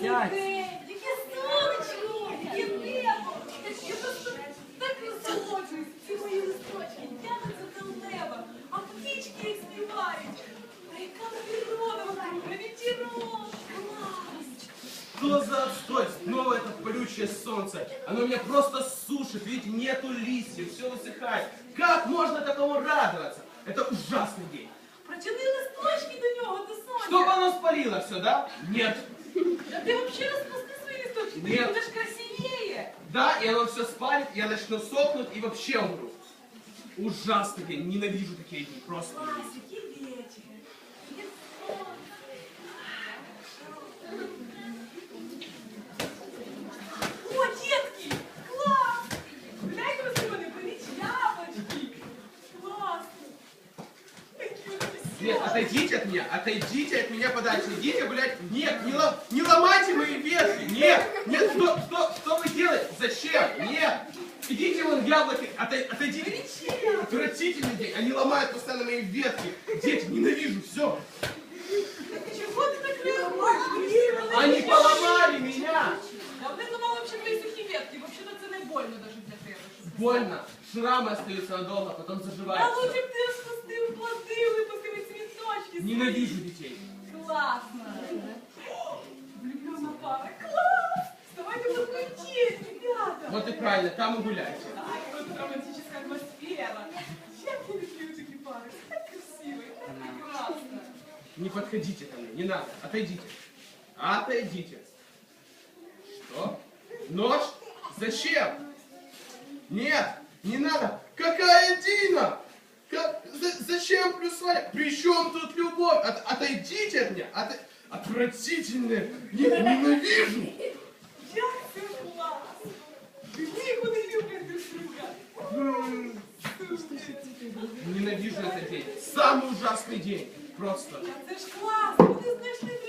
Сядь. Яке сонечко, яке небо. Я просто так насолоджуюсь. Ці мої листочки тянуться до неба, а птички їх співають. А яка природа вокруг, а ветерок. Клас. Что за отстой? Снова это колючее солнце. Оно меня просто сушит. Видите, нету листьев, все высыхает. Как можно такому радоваться? Это ужасный день. Протяни листочки до нього, до сонця. Чтобы оно спалило все, да? Нет. А ти взагалі розпусти свої листочки, Ні. ти будеш красивее. Да, и оно все спалит, я начну сохнуть и вообще умру. Ужасный день. Ненавижу такие дни. Просто. Клас, вони Свет, веселі. отойдите от меня, отойдите от меня подальше. Идите гулять. Нет, не, лом- не ломайте мои ветки. Нет, нет, что, что, что вы делаете? Зачем? Нет. Идите вон яблоки, отой- отойдите. Зачем? Отвратительный день. Они ломают постоянно мои ветки. Дети, ненавижу, все. Чого ти так реагуєш? Вони Они такі поломали меня. А вони ламали взагалі твої сухі ветки. Взагалі це не больно навіть для тебе. щоб ти Больно. Шрамы остаются надолго, потом заживают. А лучше всё. Ненавижу детей. Класно. Влюблена пара. Класс! Давайте подкрутить, ребята. Вот и правильно, там и гуляйте. Ай, тут романтическая атмосфера. Я не люблю такие пары. Так красиво, так прекрасно. Не подходите ко мне, не надо. Отойдите. Отойдите. Что? Нож? Зачем? Нет, не надо. Какая Дина? Как- зачем? При чем тут любовь? От- отойдите от меня. От- отвратительная. Не- ненавижу. Друг друга. М, Слушайте, Ненавижу этот день. Самый ужасный день. Просто. Це ж клас! Вони знайшли друг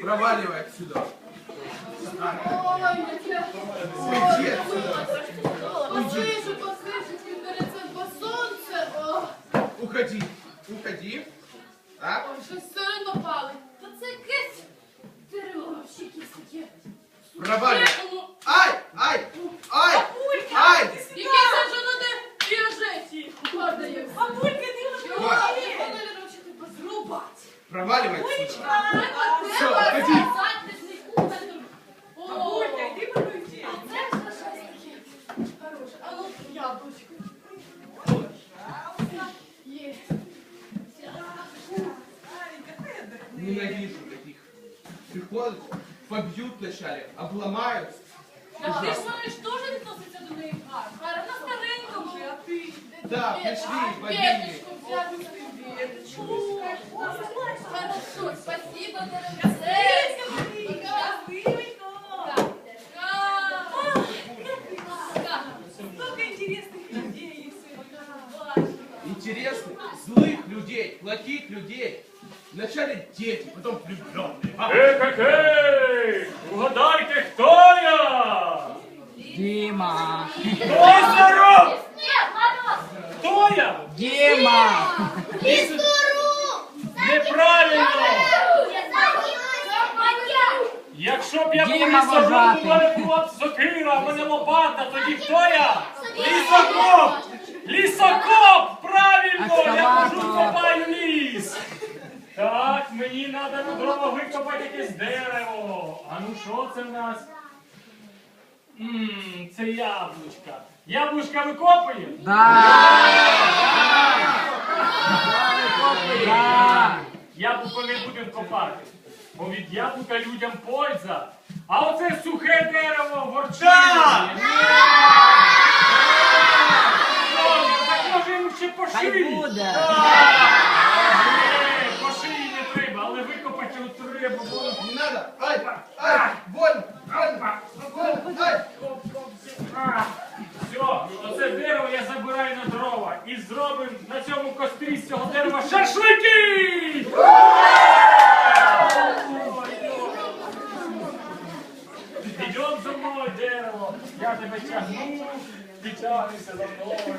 Проваливай отсюда. Уйди. Послышу, послышу, по сонце. Уходи. Уходи. Так? ой, щось сильно палить. Та це якесь дерево таке. Проваливай. Проваливай отсюда. Бабулечка! Всё, ходи. Бабулька, иди под мою тень! А це ж щось таке хороше. А ну, яблучко. Є. Аленька, ты отдохни. Ненавижу таких. Приходят, побьют вначале, обломаются. Та ти ж маєш теж відноситься до неї гарно. Вона старенька вже, а ти? Да, Е, пішли, а, побігли. веточку взяти собі. интересных злых людей, плохих людей. Вначале дети, потом влюбленные. А, Ей-ей-ей! Угадайте, я був лісоруб, у мене була сокира, а в мене лопата, тоді хто я? Лісокоп! Лісокоп! Правильно! Я хожу, копаю ліс! Так, мені треба на дрова викопати якесь дерево. А ну що це в нас? Ммм, це яблучка. Яблучка викопує? Да! Да! Яблуко не будемо копати. Бо від яблука людям польза. А оце сухе дерево горчить. Ні. Добре, Так може йому ще по Хай шиї. буде. По шиї не треба, але викопати його треба. бо- Не надо. Ай! Ай! Больно! Больно! Больно! Ай! Все, оце дерево я забираю на дрова і зробимо на цьому кострі з цього дерева шашлики! Я тебе тягну, ти тягнешся за мною.